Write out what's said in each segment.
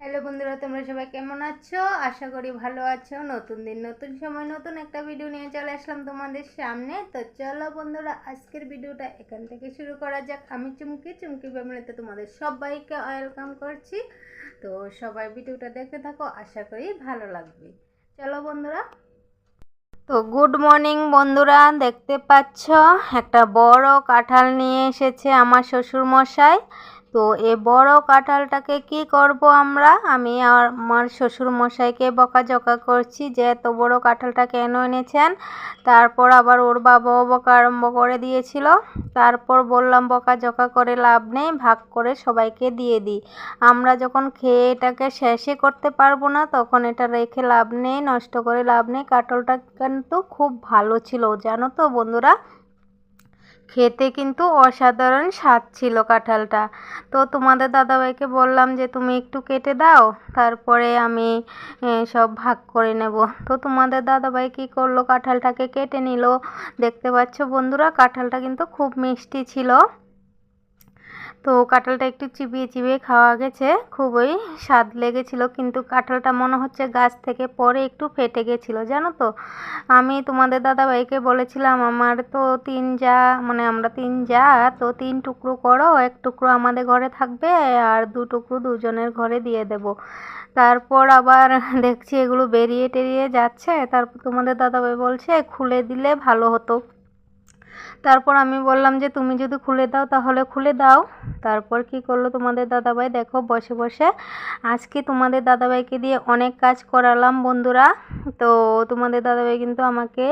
Hello বন্ধুরা, তোমরা সবাই কেমন আছো? আশা করি ভালো আছো। নতুন দিন, নতুন সময়, নতুন একটা ভিডিও নিয়ে চলে আসলাম তোমাদের সামনে। তো চলো বন্ধুরা, আজকের ভিডিওটা এখান থেকে শুরু করা যাক। আমি চুমকি চুমকি ফ্যামিলিতে তোমাদের সবাইকে ওয়েলকাম করছি। তো সবাই ভিডিওটা দেখতে থাকো, আশা করি ভালো লাগবে। চলো বন্ধুরা। তো গুড মর্নিং বন্ধুরা, দেখতে পাচ্ছ, একটা বড় কাঁঠাল নিয়ে এসেছে আমার শ্বশুর মশাই তো এ বড় কাঁঠালটাকে কি করব আমরা? আমি আমার শ্বশুর মশাইকে বকাঝকা করছি যে এত বড় কাঁঠালটা কেন এনেছেন? তারপর আবার ওর বাবাও বকা আরম্ভ করে দিয়েছিল। তারপর বললাম, বকাঝকা করে লাভ নেই, ভাগ করে সবাইকে দিয়ে দিই। আমরা যখন খেয়ে এটাকে শেষে করতে পারব না, তখন এটা রেখে লাভ নেই, নষ্ট করে লাভ নেই। কাঁঠালটা কিন্তু খুব ভালো ছিল, জানো তো বন্ধুরা? খেতে কিন্তু অসাধারণ স্বাদ ছিল কাঁঠালটা। তো তোমাদের দাদাভাইকে বললাম যে, তুমি একটু কেটে দাও, তারপরে আমি সব ভাগ করে নেব। তো তোমাদের দাদাভাই কী করল? কাঁঠালটাকে কেটে নিল। দেখতে পাচ্ছ বন্ধুরা, কাঁঠালটা কিন্তু খুব মিষ্টি ছিল। তো কাঁঠালটা একটু চিবিয়ে চিবিয়ে খাওয়া গেছে। খুবই স্বাদ লেগেছিল, কিন্তু কাঁঠালটা মনে হচ্ছে গাছ থেকে পরে একটু ফেটে গেছিল, জানো তো? আমি তোমাদের দাদাভাইকে বলেছিলাম, আমার তো তিন যা মানে আমরা তিন যা, তো তিন টুকরো করো, এক টুকরো আমাদের ঘরে থাকবে আর দু টুকরো দুজনের ঘরে দিয়ে দেব। তারপর আবার দেখছি এগুলো বেরিয়ে টেরিয়ে যাচ্ছে। তারপর তোমাদের দাদাভাই বলছে, খুলে দিলে ভালো হতো। তারপর আমি বললাম যে তুমি যদি খুলে দাও তাহলে খুলে দাও। তারপর কি করল তোমাদের দাদাভাই? দেখো, বসে বসে আজকে তোমাদের দাদাভাইকে দিয়ে অনেক কাজ করালাম বন্ধুরা। তো তোমাদের দাদাভাই কিন্তু আমাকে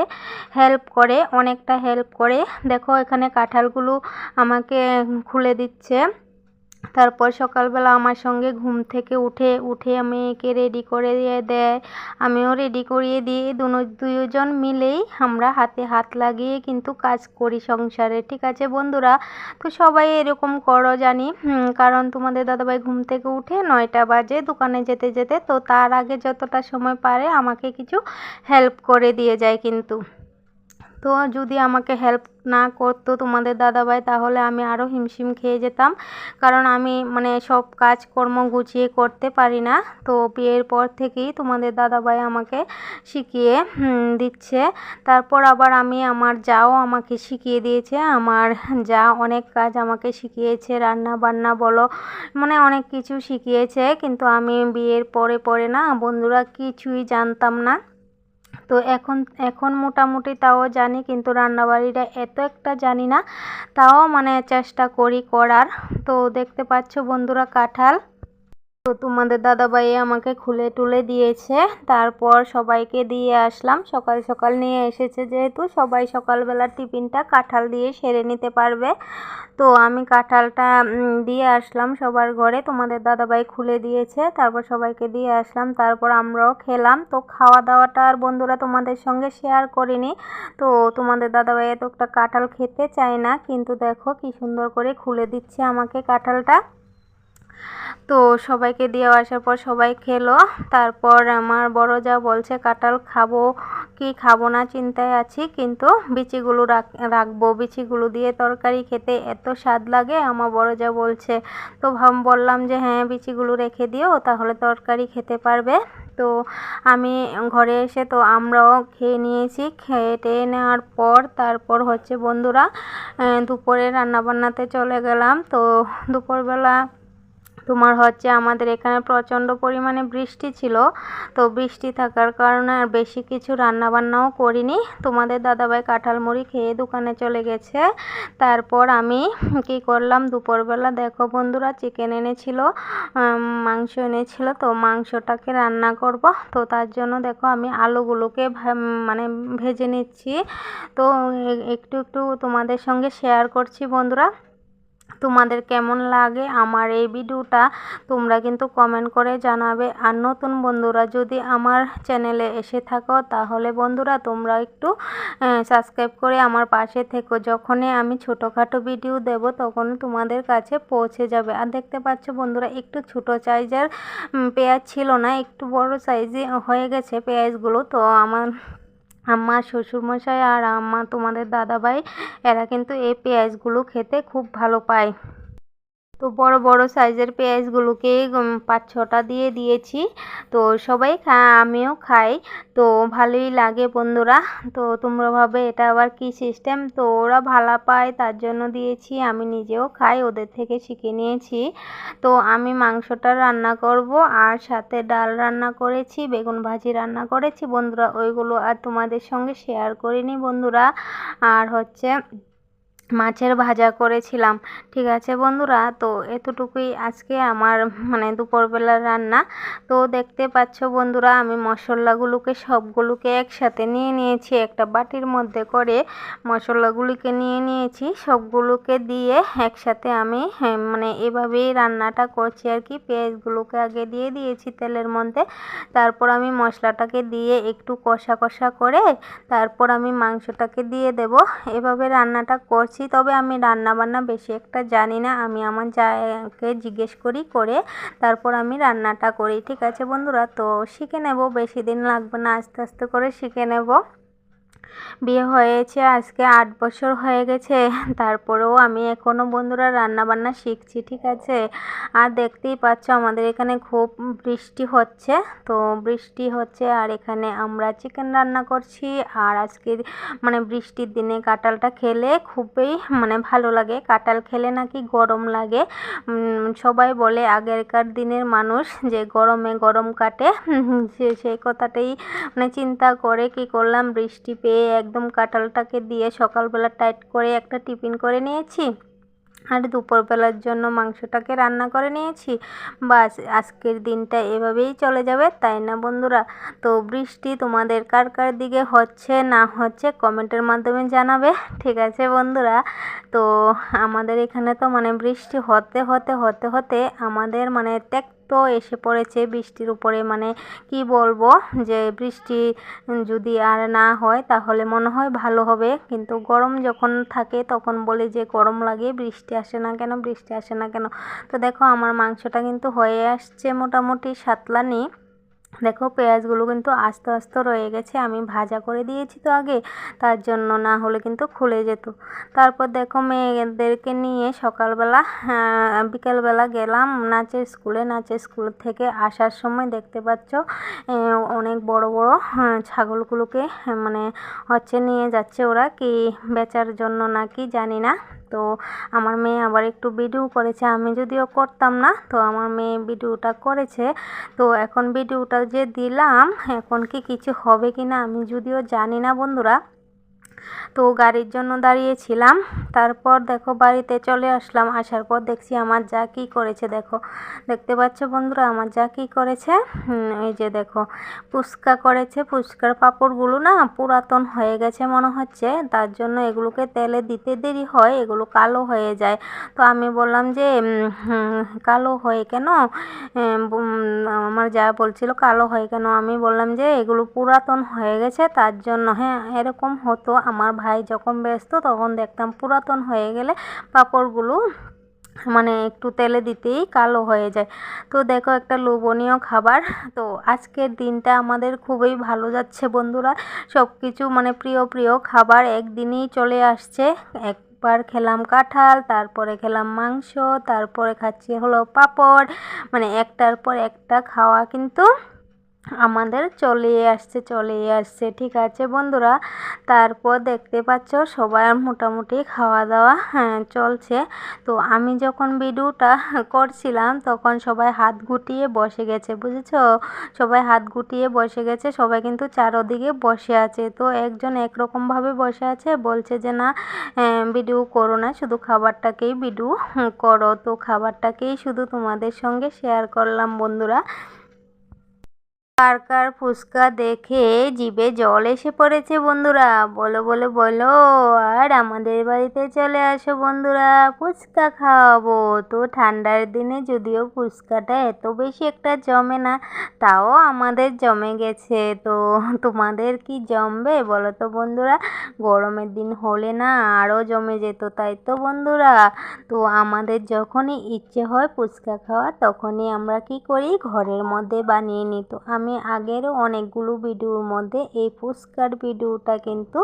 হেল্প করে, অনেকটা হেল্প করে। দেখো, এখানে কাঁঠালগুলো আমাকে খুলে দিচ্ছে। তারপর সকালবেলা আমার সঙ্গে ঘুম থেকে উঠে উঠে মেয়েকে রেডি করে দিয়ে দেয়। আমিও রেডি করিয়ে দিই। দুজন মিলেই আমরা হাতে হাত লাগিয়ে কিন্তু কাজ করি সংসারে। ঠিক আছে বন্ধুরা? তো সবাই এরকম করো জানি। কারণ তোমাদের দাদাভাই ঘুম থেকে উঠে নয়টা বাজে দোকানে যেতে যেতে। তো তার আগে যতটা সময় পারে আমাকে কিছু হেল্প করে দিয়ে যায় কিন্তু। তো যদি আমাকে হেল্প না করতো তোমাদের দাদাভাই, তাহলে আমি আরও হিমশিম খেয়ে যেতাম। কারণ আমি মানে সব কাজকর্ম গুছিয়ে করতে পারি না। তো বিয়ের পর থেকেই তোমাদের দাদাভাই আমাকে শিখিয়ে দিচ্ছে। তারপর আবার আমি আমার যাও আমাকে শিখিয়ে দিয়েছে। আমার যা অনেক কাজ আমাকে শিখিয়েছে, রান্না বান্না বলো মানে অনেক কিছু শিখিয়েছে। কিন্তু আমি বিয়ের পরে পরে না বন্ধুরা কিছুই জানতাম না। তো এখন এখন মোটামুটি তাও জানি, কিন্তু রান্নাবাড়িটা এত একটা জানি না, তাও মানে চেষ্টা করি করার। তো দেখতে পাচ্ছ বন্ধুরা কাঁঠাল। তো তোমাদের দাদাভাই আমাকে খুলে টুলে দিয়েছে। তারপর সবাইকে দিয়ে আসলাম। সকাল সকাল নিয়ে এসেছে যেহেতু, সবাই সকালবেলার টিফিনটা কাঁঠাল দিয়ে সেরে নিতে পারবে। তো আমি কাঁঠালটা দিয়ে আসলাম সবার ঘরে। তোমাদের দাদাভাই খুলে দিয়েছে, তারপর সবাইকে দিয়ে আসলাম। তারপর আমরাও খেলাম। তো খাওয়া দাওয়াটা আর বন্ধুরা তোমাদের সঙ্গে শেয়ার করিনি। তো তোমাদের দাদাভাই এত একটা কাঁঠাল খেতে চায় না, কিন্তু দেখো কি সুন্দর করে খুলে দিচ্ছে আমাকে কাঁঠালটা। তো সবাইকে দিয়ে আসার পর সবাই খেলো। তারপর আমার বড় যা বলছে, কাঁঠাল খাব কি খাব না চিন্তায় আছি, কিন্তু বিচিগুলো রাখব। বিচিগুলো দিয়ে তরকারি খেতে এত স্বাদ লাগে, আমার বড় যা বলছে। তো ভাব বললাম যে হ্যাঁ বিচিগুলো রেখে দিও, তাহলে তরকারি খেতে পারবে। তো আমি ঘরে এসে তো আমরাও খেয়ে নিয়েছি। খেয়ে টেয়ে নেওয়ার পর তারপর হচ্ছে বন্ধুরা দুপুরে রান্নাবান্নাতে চলে গেলাম। তো দুপুরবেলা তোমার হচ্ছে আমাদের এখানে প্রচণ্ড পরিমাণে বৃষ্টি ছিল, তো বৃষ্টি থাকার কারণে আর বেশি কিছু রান্নাবান্নাও করিনি। তোমাদের দাদাভাই কাঁঠাল মুড়ি খেয়ে দোকানে চলে গেছে। তারপর আমি কি করলাম, দুপুরবেলা দেখো বন্ধুরা চিকেন এনেছিল মাংস এনেছিল, তো মাংসটাকে রান্না করব। তো তার জন্য দেখো আমি আলুগুলোকে মানে ভেজে নিচ্ছি। তো একটু একটু তোমাদের সঙ্গে শেয়ার করছি বন্ধুরা। তোমাদের কেমন লাগে আমার এই ভিডিওটা, তোমরা কিন্তু কমেন্ট করে জানাবে। আর নতুন বন্ধুরা যদি আমার চ্যানেলে এসে থাকো, তাহলে বন্ধুরা তোমরা একটু সাবস্ক্রাইব করে আমার পাশে থেকো। যখনই আমি ছোটোখাটো ভিডিও দেব তখন তোমাদের কাছে পৌঁছে যাবে। আর দেখতে পাচ্ছ বন্ধুরা, একটু ছোটো সাইজের পেঁয়াজ ছিল না, একটু বড় সাইজে হয়ে গেছে পেঁয়াজগুলো। তো আমার আমার শ্বশুরমশাই আর আমার তোমাদের দাদাভাই এরা কিন্তু এই পেঁয়াজগুলো খেতে খুব ভালো পায়। তো বড় বড় সাইজের পেঁয়াজগুলোকে পাঁচ, ছটা দিয়ে দিয়েছি। তো সবাই খা, আমিও খাই। তো ভালোই লাগে বন্ধুরা। তো তোমরা ভাবে এটা আবার কি সিস্টেম তো ওরা ভালো পায়, তার জন্য দিয়েছি। আমি নিজেও খাই, ওদের থেকে শিখে নিয়েছি। তো আমি মাংসটা রান্না করব, আর সাথে ডাল রান্না করেছি, বেগুন ভাজি রান্না করেছি। বন্ধুরা, ওইগুলো আর তোমাদের সঙ্গে শেয়ার করিনি বন্ধুরা। আর হচ্ছে মাছের ভাজা করেছিলাম ঠিক আছে বন্ধুরা? তো এতটুকুই আজকে আমার মানে দুপুরবেলার রান্না। তো দেখতে পাচ্ছ বন্ধুরা আমি মশলাগুলোকে সবগুলোকে একসাথে নিয়ে নিয়েছি একটা বাটির মধ্যে করে মশলাগুলিকে নিয়ে নিয়েছি। সবগুলোকে দিয়ে একসাথে আমি হ্যাঁ, মানে এভাবেই রান্নাটা করছি আর কি। পেঁয়াজগুলোকে আগে দিয়ে দিয়েছি তেলের মধ্যে। তারপর আমি মশলাটাকে দিয়ে একটু কষা কষা করে তারপর আমি মাংসটাকে দিয়ে দেব। এভাবে রান্নাটা করছি। তবে আমি রান্না বান্না বেশি একটা জানি না। আমি আমার জায়গাকে জিজ্ঞেস করি, করে তারপর আমি রান্নাটা করি, ঠিক আছে বন্ধুরা? তো শিখে নেব, বেশি দিন লাগবে না, আস্তে আস্তে করে শিখে নেব। বিয়ে হয়েছে, আজকে আট বছর হয়ে গেছে, তারপরেও আমি এখনও বন্ধুরা রান্না বান্না শিখছি, ঠিক আছে? আর দেখতেই পাচ্ছ আমাদের এখানে খুব বৃষ্টি হচ্ছে, তো বৃষ্টি হচ্ছে আর এখানে আমরা চিকেন রান্না করছি, আর আজকে মানে বৃষ্টির দিনে কাঁঠালটা খেলে খুবই মানে ভালো লাগে, কাঁঠাল খেলে নাকি গরম লাগে। সবাই বলে আগেরকার দিনের মানুষ যে গরমে গরম কাটে সেই কথাটাই মানে চিন্তা করে কি করলাম, বৃষ্টি পেয়ে একদম কাঁঠালটাকে দিয়ে সকালবেলা টাইট করে একটা টিফিন করে নিয়েছি। আর দুপুরবেলার জন্য মাংসটাকে রান্না করে নিয়েছি। বাস, আজকের দিনটা এভাবেই চলে যাবে, তাই না বন্ধুরা? তো বৃষ্টি তোমাদের কার কার দিকে হচ্ছে, না হচ্ছে কমেন্টের মাধ্যমে জানাবে, ঠিক আছে বন্ধুরা? তো আমাদের এখানে তো মানে বৃষ্টি হতে হতে হতে হতে আমাদের মানে ত্যাক তো এসে পড়েছে বৃষ্টির উপরে। মানে কি বলব যে বৃষ্টি যদি আর না হয় তাহলে মনে হয় ভালো হবে। কিন্তু গরম যখন থাকে তখন বলে যে গরম লাগে, বৃষ্টি আসে না কেন, বৃষ্টি আসে না কেন। তো দেখো আমার মাংসটা কিন্তু হয়ে আসছে মোটামুটি সাতলানি। দেখো পেঁয়াজগুলো কিন্তু আস্তে আস্তে রয়ে গেছে আমি ভাজা করে দিয়েছি তো আগে তার জন্য না হলে কিন্তু খুলে যেত। তারপর দেখো মেয়েদেরকে নিয়ে সকালবেলা বিকেলবেলা গেলাম নাচের স্কুলে নাচের স্কুল থেকে আসার সময় দেখতে পাচ্ছ অনেক বড় বড় হ্যাঁ, ছাগলগুলোকে মানে হচ্ছে নিয়ে যাচ্ছে ওরা কি বেচার জন্য নাকি জানি না। তো আমার মেয়ে আবার একটু ভিডিও করেছে আমি যদিও করতাম না তো আমার মেয়ে ভিডিওটা করেছে তো এখন ভিডিওটা যে দিলাম এখন কি কিছু হবে কি না আমি যদিও জানি না বন্ধুরা। তো গাড়ির জন্য দাঁড়িয়েছিলাম। তারপর দেখো বাড়িতে চলে আসলাম। আসার পর দেখছি আমার যা কী করেছে, দেখো। দেখতে পাচ্ছ বন্ধুরা, আমার যা কী করেছে? এই যে দেখো, ফুচকা করেছে। ফুচকার পাঁপড়গুলো না পুরাতন হয়ে গেছে মনে হচ্ছে। তার জন্য এগুলোকে তেলে দিতে দেরি হয়, এগুলো কালো হয়ে যায়। তো আমি বললাম যে কালো হয় কেন? আমার যা বলছিল কালো হয় কেন? আমি বললাম যে, এগুলো পুরাতন হয়ে গেছে, তার জন্য। হ্যাঁ এরকম হতো। আমার ভাই যখন ব্যস্ত তখন দেখতাম পুরাতন হয়ে গেলে পাঁপড়গুলো মানে একটু তেলে দিতেই কালো হয়ে যায়। তো দেখো একটা লোভনীয় খাবার। তো আজকের দিনটা আমাদের খুবই ভালো যাচ্ছে বন্ধুরা। সব কিছু মানে প্রিয় প্রিয় খাবার একদিনই চলে আসছে। এক একবার খেলাম কাঁঠাল, তারপরে খেলাম মাংস, তারপরে খাচ্ছি হলো পাপড়। মানে একটার পর একটা খাওয়া কিন্তু আমাদের চলে আসছে চলে আসছে, ঠিক আছে বন্ধুরা? তারপর দেখতে পাচ্ছ সবাই মোটামুটি খাওয়া দাওয়া হ্যাঁ চলছে। তো আমি যখন ভিডিওটা করছিলাম তখন সবাই হাত গুটিয়ে বসে গেছে, বুঝেছ? সবাই হাত গুটিয়ে বসে গেছে, সবাই কিন্তু চারোদিকে বসে আছে। তো একজন একরকমভাবে বসে আছে, বলছে যে না ভিডিও করো না, শুধু খাবারটাকেই ভিডিও করো। তো খাবারটাকেই শুধু তোমাদের সঙ্গে শেয়ার করলাম বন্ধুরা। কার কার ফুচকা দেখে জিভে জল এসে পড়েছে বন্ধুরা। বলো বলো বলো, আর আমাদের বাড়িতে চলে আসো বন্ধুরা ফুচকা খাওয়াবো। তো ঠান্ডার দিনে যদিও ফুচকাটা এত বেশি একটা জমে না, তাও আমাদের জমে গেছে। তো তোমাদের কি জমবে বলো তো বন্ধুরা? গরমের দিন হলে না আরও জমে যেত, তাই তো বন্ধুরা? তো আমাদের যখনই ইচ্ছে হয় ফুচকা খাওয়া, তখনই আমরা কি করি? ঘরের মধ্যে বানিয়ে নিই। তো আমি আমি আগেরও অনেকগুলো ভিডিওর মধ্যে এই ফুচকার ভিডিওটা কিন্তু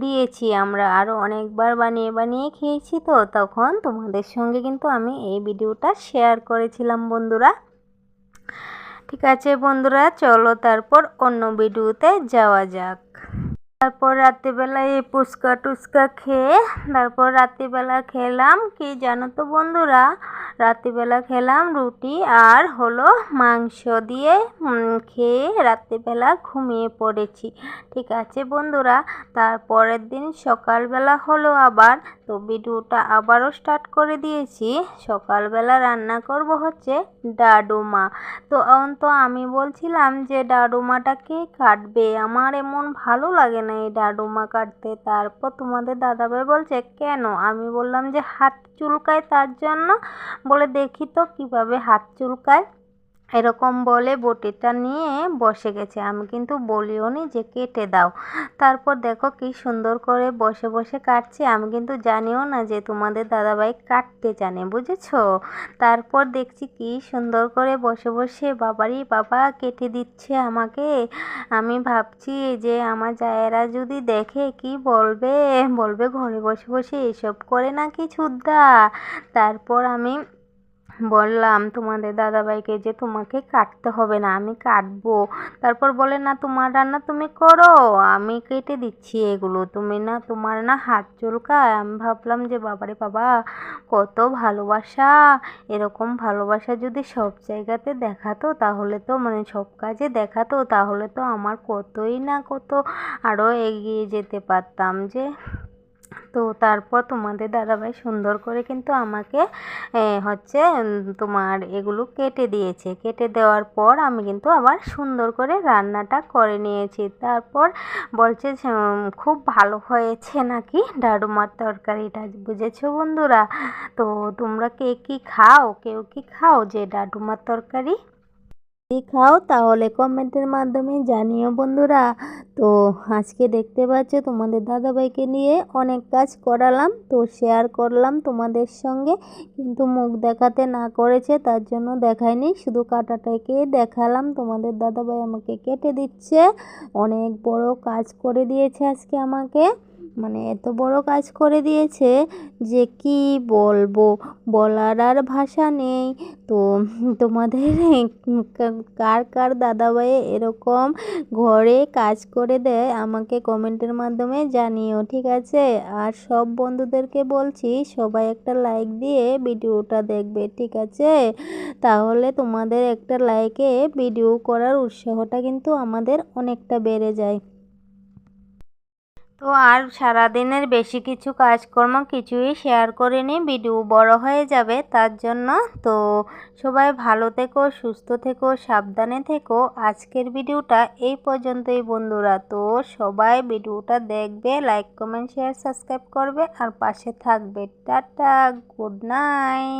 দিয়েছি। আমরা আরও অনেকবার বানিয়ে বানিয়ে খেয়েছি তো, তখন তোমাদের সঙ্গে কিন্তু আমি এই ভিডিওটা শেয়ার করেছিলাম বন্ধুরা। ঠিক আছে বন্ধুরা, চলো তারপর অন্য ভিডিওতে যাওয়া যাক। তারপর রাত্রিবেলায় এই ফুচকা টুচকা খেয়ে তারপর রাত্রিবেলা খেলাম। কি জানো তো বন্ধুরা? রাত্রিবেলা খেলাম রুটি আর হলো মাংস দিয়ে খেয়ে রাত্রিবেলা ঘুমিয়ে পড়েছি। ঠিক আছে বন্ধুরা? তারপরের দিন সকালবেলা হলো আবার, তো ভিডিওটা আবারও স্টার্ট করে দিয়েছি। সকালবেলা রান্না করব হচ্ছে ডাডুমা। তো তো আমি বলছিলাম যে ডাডুমাটাকে কাটবে? আমার এমন ভালো লাগে না এই ডাডুমা কাটতে। তারপর তোমাদের দাদাভাই বলছে, কেন? আমি বললাম যে, হাত চুলকায় তার জন্য? বলে, দেখি তো কীভাবে হাত চুলকায়। এরকম বলে বটিটা নিয়ে বসে গেছে। আমি কিন্তু বলিও নি যে কেটে দাও। তারপর দেখো কি সুন্দর করে বসে বসে কাটছে। আমি কিন্তু জানিও না যে তোমাদের দাদাভাই কাটতে জানে, বুঝেছ? তারপর দেখছি কি সুন্দর করে বসে বসে বাবারই বাবা কেটে দিচ্ছে আমাকে। আমি ভাবছি যে আমার জায়েরা যদি দেখে কি বলবে? বলবে ঘরে বসে বসে এসব করে নাকি ছুদ্দা তারপর আমি বললাম তোমাদের দাদাভাইকে যে তোমাকে কাটতে হবে না, আমি কাটবো। তারপর বলে, না, তোমার রান্না তুমি করো, আমি কেটে দিচ্ছি এগুলো। তুমি না, তোমার না হাত চুলকায়। আমি ভাবলাম যে, বাবারে বাবা, কত ভালোবাসা। এরকম ভালোবাসা যদি সব জায়গাতে দেখাতো, তাহলে তো মানে সব কাজে দেখাতো, তাহলে তো আমার কতই না কত আরও এগিয়ে যেতে পারতাম যে তো তারপর তোমাদের দাদাভাই সুন্দর করে কিন্তু আমাকে হচ্ছে তোমার এগুলো কেটে দিয়েছে। কেটে দেওয়ার পর আমি কিন্তু আবার সুন্দর করে রান্নাটা করে নিয়েছি। তারপর বলছে খুব ভালো হয়েছে নাকি ডাডুমার তরকারিটা, বুঝেছ বন্ধুরা? তো তোমরা কে কী খাও? কেউ কি খাও যে ডাডুমার তরকারি? যদি খাও তাহলে কমেন্টের মাধ্যমে জানিও বন্ধুরা। তো আজকে দেখতে পাচ্ছ তোমাদের দাদাভাইকে নিয়ে অনেক কাজ করালাম, তো শেয়ার করলাম তোমাদের সঙ্গে। কিন্তু মুখ দেখাতে না করেছে, তার জন্য দেখায়নি। শুধু কাটাটাকে দেখালাম, তোমাদের দাদাভাই আমাকে কেটে দিচ্ছে। অনেক বড় কাজ করে দিয়েছে আজকে আমাকে। মানে এত বড় কাজ করে দিয়েছে যে কি বলব? বলার আর ভাষা নেই। তো তোমাদের কার কার দাদাভাই এরকম ঘরে কাজ করে দেয় আমাকে কমেন্টের মাধ্যমে জানিও, ঠিক আছে? আর সব বন্ধুদেরকে বলছি, সবাই একটা লাইক দিয়ে ভিডিওটা দেখবে, ঠিক আছে? তাহলে তোমাদের একটা লাইকে ভিডিও করার উৎসাহটা কিন্তু আমাদের অনেকটা বেড়ে যায়। তো আর সারাদিনের বেশি কিছু কাজকর্ম কিছুই শেয়ার করে করিনি, ভিডিও বড় হয়ে যাবে তার জন্য। তো সবাই ভালো থেকো, সুস্থ থেকো, সাবধানে থেকো। আজকের ভিডিওটা এই পর্যন্তই বন্ধুরা। তো সবাই ভিডিওটা দেখবে লাইক কমেন্ট শেয়ার সাবস্ক্রাইব করবে আর পাশে থাকবে। Tata good night